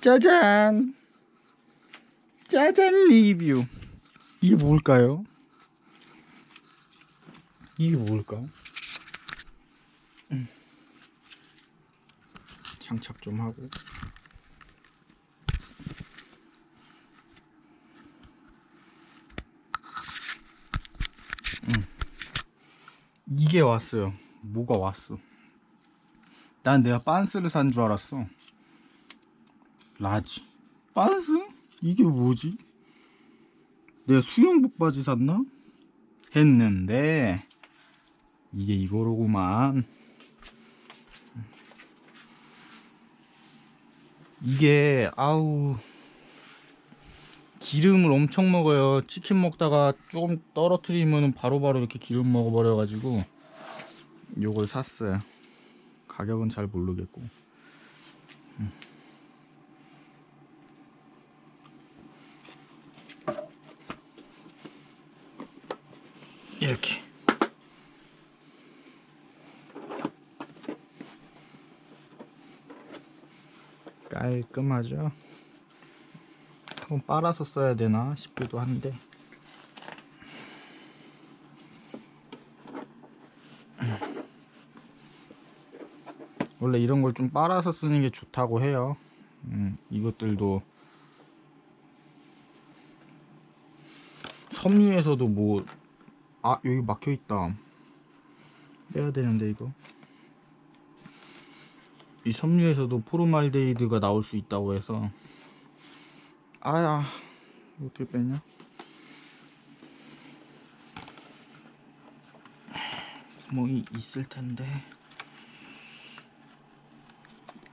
짜잔 짜잔 리뷰 이게 뭘까요? 이게 뭘까? 음. 장착 좀 하고 음. 이게 왔어요 뭐가 왔어 난 내가 빤스를 산 줄 알았어 라지 빤스? 이게 뭐지? 내가 수영복 바지 샀나? 했는데 이게 이거로구만 이게 아우 기름을 엄청 먹어요 치킨 먹다가 조금 떨어뜨리면 바로바로 이렇게 기름 먹어버려 가지고 요걸 샀어요 가격은 잘 모르겠고. 음. 이렇게. 깔끔하죠? 한번 빨아서 써야 되나 싶기도 한데 원래 이런 걸 좀 빨아서 쓰는 게 좋다고 해요. 음, 이것들도 섬유에서도 뭐 아 여기 막혀 있다. 빼야 되는데 이거. 이 섬유에서도 포르말데히드가 나올 수 있다고 해서. 아야 어떻게 빼냐? 구멍이 있을 텐데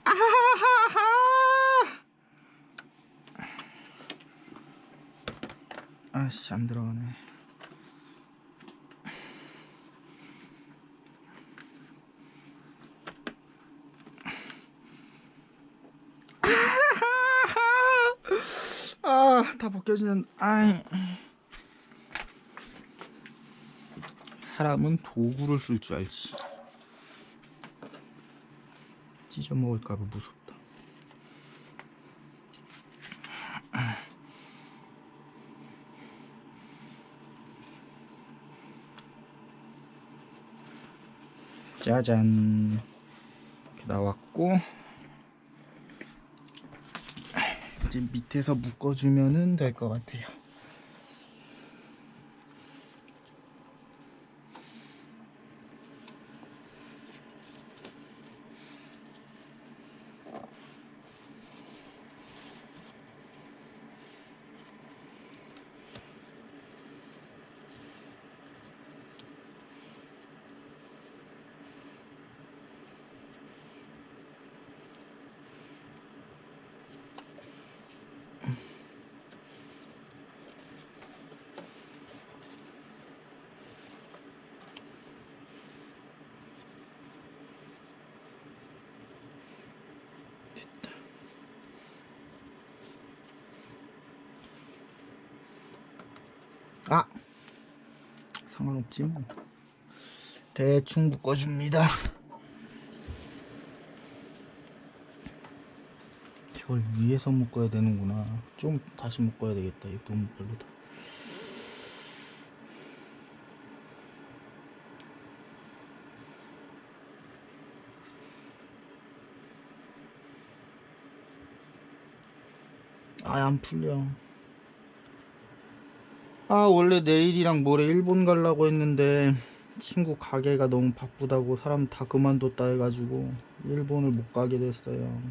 아하하하 아씨 안 들어가네 아, 다 벗겨지는, 아이. 사람은 도구를 쓸 줄 알지. 찢어 먹을까봐 무섭다. 짜잔. 이렇게 나왔고. 이제 밑에서 묶어주면은 될것 같아요. 아 상관없지 뭐. 대충 묶어줍니다. 저걸 위에서 묶어야 되는구나. 좀 다시 묶어야 되겠다. 이거 너무 별로다. 아예 안 풀려 아 원래 내일이랑 모레 일본 가려고 했는데 친구 가게가 너무 바쁘다고 사람 다 그만뒀다 해가지고 일본을 못 가게 됐어요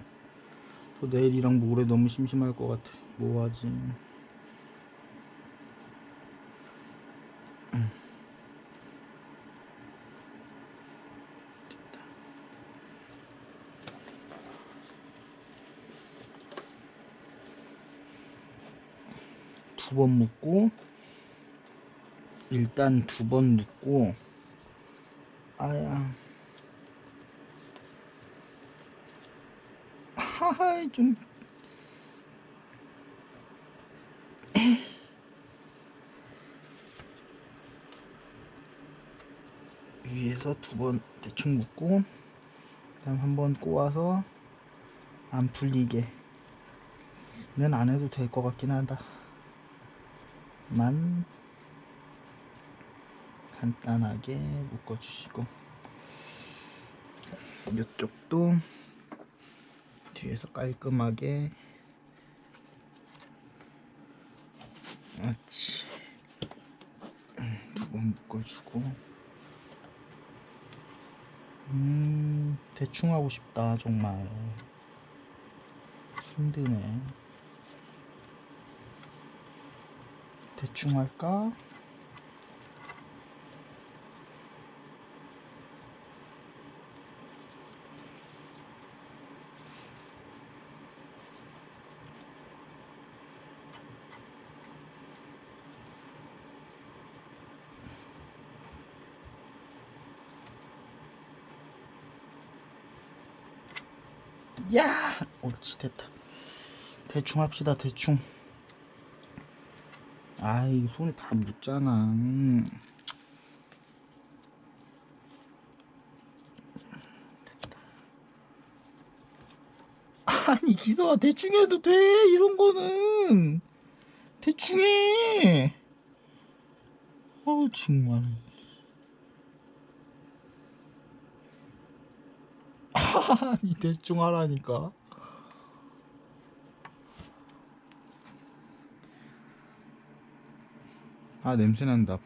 저 내일이랑 모레 너무 심심할 것 같아 뭐하지. 두 번 묶고 일단 두 번 묶고 아야. 하하이 좀. 위에서 두 번 대충 묶고 그다음 한 번 꼬아서 안 풀리게. 는 안 해도 될 것 같긴 하다. 만 간단하게 묶어주시고. 이쪽도 뒤에서 깔끔하게. 그렇지. 두번 묶어주고. 음 대충 하고 싶다 정말. 힘드네. 대충 할까? 야! 옳지 됐다. 대충 합시다 대충. 아이 손에 다 묻잖아. 음. 아니 기서아 대충 해도 돼 이런 거는. 대충 해. 어우 정말 아니 대충 하라니까. 아 냄새 난다.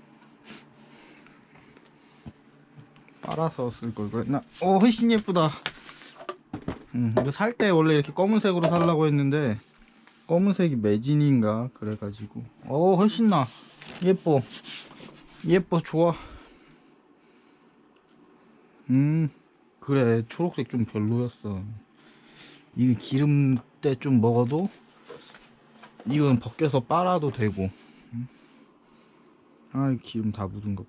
빨아서 쓸 걸 그랬나 어 훨씬 예쁘다. 음 이거 살 때 원래 이렇게 검은색으로 살라고 했는데 검은색이 매진인가 그래가지고. 어 훨씬 나. 예뻐. 예뻐 좋아. 음 그래 초록색 좀 별로였어. 이게 기름 때 좀 먹어도 이건 벗겨서 빨아도 되고. 아 기름 다 묻은 거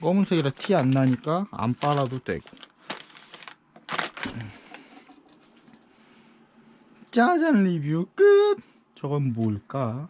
검은색이라 티 안 나니까 안 빨아도 되고. 짜잔 리뷰 끝! 저건 뭘까